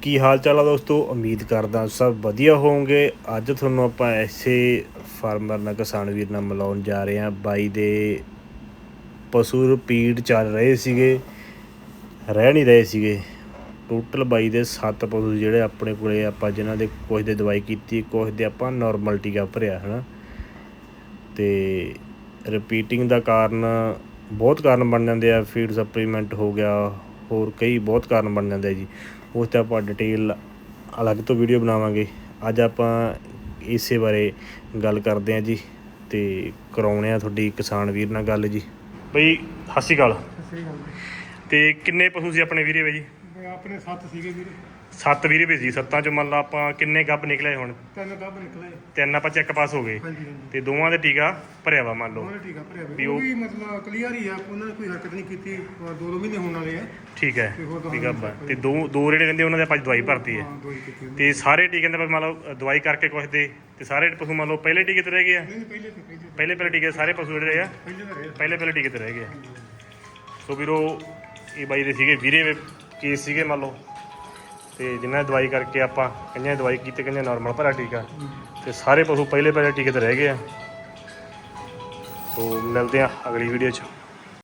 ਕੀ ਹਾਲ ਚਾਲ ਆ ਦੋਸਤੋ? ਉਮੀਦ ਕਰਦਾ ਸਭ ਵਧੀਆ ਹੋਵੋਗੇ। ਅੱਜ ਤੁਹਾਨੂੰ ਆਪਾਂ ਐਸੇ ਫਾਰਮਰ ਨਾਲ ਕਿਸਾਨ ਵੀਰ ਨਾਲ ਮਿਲਾਉਣ ਜਾ ਰਹੇ ਹਾਂ। ਬਾਈ ਦੇ ਪਸ਼ੂ ਰਿਪੀਟ ਚੱਲ ਰਹੇ ਸੀਗੇ। ਰਹਿ ਨਹੀਂ ਰਹੇ ਸੀਗੇ। ਟੋਟਲ ਬਾਈ ਦੇ 7 ਪਸ਼ੂ ਜਿਹੜੇ ਆਪਣੇ ਕੋਲੇ ਆਪਾਂ ਜਿਨ੍ਹਾਂ ਦੇ ਕੁਝ ਦੇ ਦਵਾਈ ਕੀਤੀ ਕੁਝ ਦੇ ਆਪਾਂ ਨਾਰਮਲ ਟੀਕਾ ਭਰਿਆ, ਹਨਾ। ਤੇ ਰਿਪੀਟਿੰਗ ਦਾ ਕਾਰਨ ਬਹੁਤ ਕਾਰਨ ਬਣ ਜਾਂਦੇ ਆ। ਫੀਡ ਸਪਲੀਮੈਂਟ ਹੋ ਗਿਆ ਹੋਰ ਕਈ ਬਹੁਤ ਕਾਰਨ ਬਣ ਜਾਂਦੇ ਆ ਜੀ। ਉਸ ਤੇ ਆਪਾਂ ਡਿਟੇਲ ਅਲੱਗ ਤੋਂ ਵੀਡੀਓ ਬਣਾਵਾਂਗੇ। ਅੱਜ ਆਪਾਂ ਇਸੇ ਬਾਰੇ ਗੱਲ ਕਰਦੇ ਆ ਜੀ ਤੇ ਕਰਾਉਣੇ ਆ ਤੁਹਾਡੀ ਕਿਸਾਨ ਵੀਰ ਨਾਲ ਗੱਲ ਜੀ। ਬਈ ਸਤਿ ਸ਼੍ਰੀ ਅਕਾਲ। ਤੇ ਕਿੰਨੇ ਪਸ਼ੂ ਸੀ ਆਪਣੇ ਵੀਰੇ ਬਈ ਜੀ। ਆਪਣੇ ਸੱਤ ਸੀਗੇ ਵੀਰੇ। ਸੱਤ ਵੀਰੇ ਸੀ ਸੱਤਾਂ ਚੋਂ ਮੰਨ ਲਾ ਆਪਾਂ ਕਿੰਨੇ ਗੱਭ ਨਿਕਲੇ ਹੁਣ? ਤਿੰਨ ਗੱਭ ਨਿਕਲੇ। ਤਿੰਨ ਆਪਾਂ ਚੈੱਕ ਪਾਸ ਹੋ ਗਏ। ਹਾਂਜੀ ਹਾਂਜੀ। ਤੇ ਦੋਵਾਂ ਦੇ ਟੀਕਾ ਭਰਿਆ ਵਾ ਮੰਨ ਲਓ। ਉਹਨੇ ਠੀਕ ਆ ਭਰਿਆ ਵੀ। ਉਹ- ਵੀ ਮਤਲਬ ਕਲੀਅਰ ਹੀ ਆ ਉਹਨਾਂ ਨੇ ਕੋਈ ਹਰਕਤ ਨਹੀਂ ਕੀਤੀ ਅਹ ਦੋ ਦੋ ਮਹੀਨੇ ਹੋਣ ਵਾਲੇ ਆ। ਠੀਕ ਹੈ ਤੇ ਹੋਰ। ਤੇ ਦੋ ਦੋ ਜਿਹੜੇ ਕਹਿੰਦੇ ਉਹਨਾਂ ਦੇ ਆਪਾਂ ਦਵਾਈ ਭਰਤੀ ਹੈ। ਹਾਂ ਦੋ ਹੀ ਕੀਤੀ ਉਹਨੇ। ਤੇ ਸਾਰੇ ਟੀਕੇ ਦੇ ਮੰਨ ਲਓ ਦਵਾਈ ਕਰਕੇ ਕੁਛ ਦੇ ਤੇ ਸਾਰੇ ਪਸ਼ੂ ਮੰਨ ਲਓ ਪਹਿਲੇ ਟੀਕੇ ਤੇ ਰਹਿ ਗਏ ਆ? ਨਹੀਂ ਨਹੀਂ, ਪਹਿਲੇ ਤੇ ਪਹਿਲੇ ਪਹਿਲੇ ਪਹਿਲੇ ਟੀਕੇ ਸਾਰੇ ਪਸ਼ੂ ਜਿਹੜੇ ਆ? ਪਹਿਲੇ ਰਹੇ ਪਹਿਲੇ ਪਹਿਲੇ ਟੀਕੇ ਤੇ ਰਹਿ ਗਏ ਆ। ਸੋ ਵੀਰੋ ਇਹ ਬਾਈ ਦੇ ਸੀਗੇ ਵੀਰੇ ਕੇਸ ਸੀਗੇ ਮੰਨ ਲਓ? ਤੇ ਜਿਨ੍ਹਾਂ ਦਵਾਈ ਕਰਕੇ ਆਪਾਂ ਕਈਆਂ ਦੀ ਦਵਾਈ ਕੀਤੀ ਕਈਆਂ ਨਾਰਮਲ ਭਰਾ ਟੀਕਾ, ਤੇ ਸਾਰੇ ਪਸ਼ੂ ਪਹਿਲੇ ਪਹਿਲੇ ਟੀਕੇ ਤੇ ਰਹਿ ਗਏ ਆ। ਸੋ ਮਿਲਦੇ ਆ ਅਗਲੀ ਵੀਡੀਓ 'ਚ।